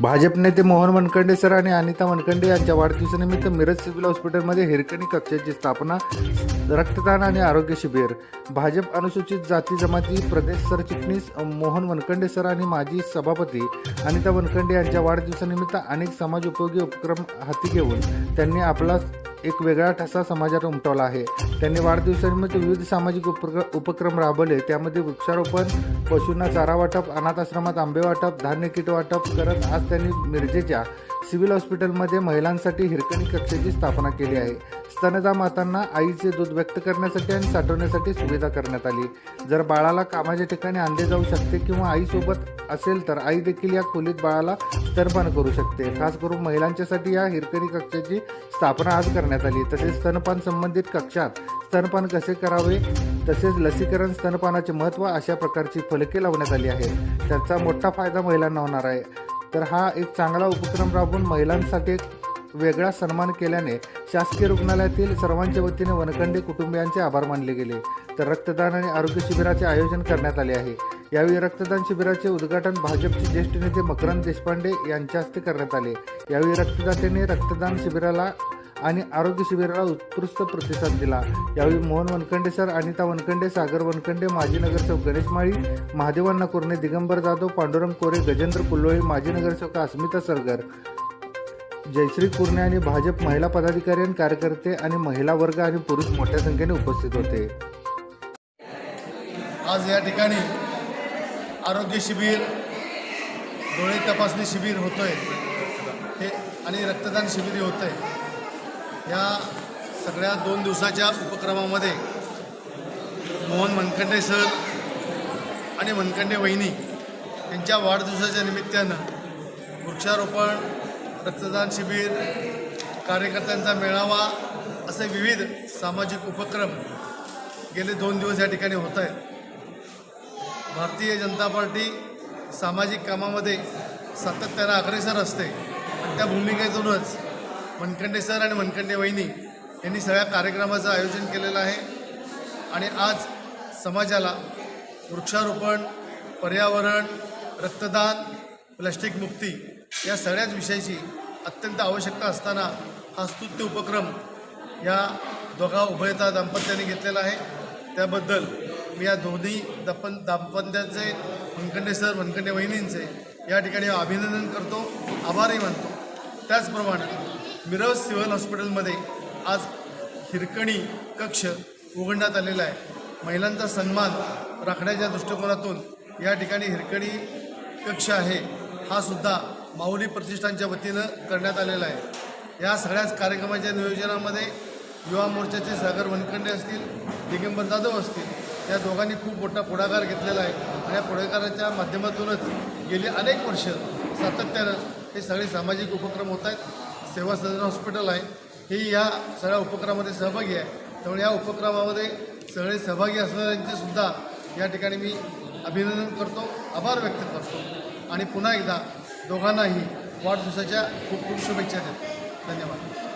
भाजप नेते मोहन मनकंडे सर आणि अनिता मनकंडे यांच्या वाढदिवसानिमित्त मिरज सिव्हिल हॉस्पिटलमध्ये हिरकणी कक्षाची स्थापना रक्तदान आणि आरोग्य शिबिर. भाजप अनुसूचित जाती जमाती प्रदेश सरचिटणीस मोहन मनखंडे सर आणि माजी सभापती अनिता मनखंडे यांच्या वाढदिवसानिमित्त अनेक समाज उपयोगी उपक्रम हाती घेऊन त्यांनी आपला एक वेगळा ठसा समाजात उमटवला आहे. त्यांनी वाढदिवसानिमित्त विविध सामाजिक उपक्र उपक्रम राबवले. त्यामध्ये वृक्षारोपण पशूंना चारा वाटप अनाथ आश्रमात आंबे वाटप धान्य किट वाटप करत आज त्यांनी मिरजेच्या सिव्हिल हॉस्पिटलमध्ये महिलांसाठी हिरकणी कक्षाची स्थापना केली आहे. स्तनदा मातांना आईचे दूध व्यक्त करण्यासाठी आणि साठवण्यासाठी सुविधा करण्यात आली. जर बाळाला कामाच्या ठिकाणी आणले जाऊ शकते किंवा आईसोबत असेल तर आई देखील या खोलीत बाळाला स्तनपान करू शकते. खास करून महिलांच्यासाठी या हिरकणी कक्षाची स्थापना आज करण्यात आली. तसेच स्तनपान संबंधित कक्षात स्तनपान कसे करावे तसेच लसीकरण स्तनपानाचे महत्त्व अशा प्रकारची फलके लावण्यात आली आहेत. त्याचा मोठा फायदा महिलांना होणार आहे. तर हा एक चांगला उपक्रम राबवून महिलांसाठी एक वेगळा सन्मान केल्याने शासकीय रुग्णालयातील सर्वांच्या वतीने वनखंडे कुटुंबियांचे आभार मानले गेले. तर रक्तदान आणि आरोग्य शिबिराचे आयोजन करण्यात आले आहे. यावेळी रक्तदान शिबिराचे उद्घाटन भाजपचे ज्येष्ठ नेते मकरंद देशपांडे यांच्या हस्ते करण्यात आले. यावेळी रक्तदात्यांनी रक्तदान शिबिराला आणि आरोग्य शिबिराला उत्कृष्ट प्रतिसाद दिला. यावेळी मोहन वनखंडे सर अनिता वनखंडे सागर वनखंडे माजी नगरसेवक गणेश माळी महादेवांना कुर्णे दिगंबर जाधव पांडुरंग कोरे गजेंद्र कुल्लोळी माजी नगरसेवक अस्मिता सरगर जयश्री कुर्णे आणि भाजप महिला पदाधिकारी आणि कार्यकर्ते आणि महिला वर्ग आणि पुरुष मोठ्या संख्येने उपस्थित होते. आज या ठिकाणी आरोग्य शिबिर डोळे तपासणी शिबिर होतोय. हे आणि रक्तदान शिबिर होतंय. आहे या सगळ्या दोन दिवसाच्या उपक्रमामध्ये मोहन मनखंडे सर आणि मनखंडे वहिनी यांच्या वाढदिवसाच्या निमित्तानं वृक्षारोपण रक्तदान शिबिर कार्यकर्त्यांचा मेळावा असे विविध सामाजिक उपक्रम गेले दोन दिवस या ठिकाणी होत आहेत. भारतीय जनता पार्टी सामाजिक कामामध्ये सातत्यानं अग्रेसर असते आणि त्या भूमिकेतूनच मनखंडे सर आणि मनखंडे वहिनी यांनी सगळ्या कार्यक्रमाचं आयोजन केलेलं आहे. आणि आज समाजाला वृक्षारोपण पर्यावरण रक्तदान प्लास्टिक मुक्ती या सगळ्याच विषयाची अत्यंत आवश्यकता असताना हा स्तुत्य उपक्रम या दोघा उभयता दाम्पत्याने घेतलेला आहे. त्याबद्दल मी या दोन्ही दपन दाम्पत्याचे वनखंडे सर वनखंडे वहिनींचे या ठिकाणी अभिनंदन करतो. आभारही मानतो. त्याचप्रमाणे मिरज सिव्हिल हॉस्पिटलमध्ये आज हिरकणी कक्ष उघडण्यात आलेला आहे. महिलांचा सन्मान राखण्याच्या दृष्टिकोनातून या ठिकाणी हिरकणी कक्ष आहे. हा सुद्धा माऊली प्रतिष्ठानच्या वतीनं करण्यात आलेला आहे. या सगळ्याच कार्यक्रमाच्या नियोजनामध्ये युवा मोर्चाचे सागर वनखंडे असतील दिगंबर जाधव असतील या दोघांनी खूप मोठा पुढाकार घेतलेला आहे. आणि या पुढाकाराच्या माध्यमातूनच गेली अनेक वर्ष सातत्यानं हे सगळे सामाजिक उपक्रम होत आहेत. सेवा सदन हॉस्पिटल आहे. ही या सगळ्या उपक्रमामध्ये सहभागी आहे. त्यामुळे या उपक्रमामध्ये सगळे सहभागी असणाऱ्यांचे सुद्धा या ठिकाणी मी अभिनंदन करतो आभार व्यक्त करतो. आणि पुन्हा एकदा दोघांनाही वाढदिवसाच्या खूप खूप शुभेच्छा देतो. धन्यवाद.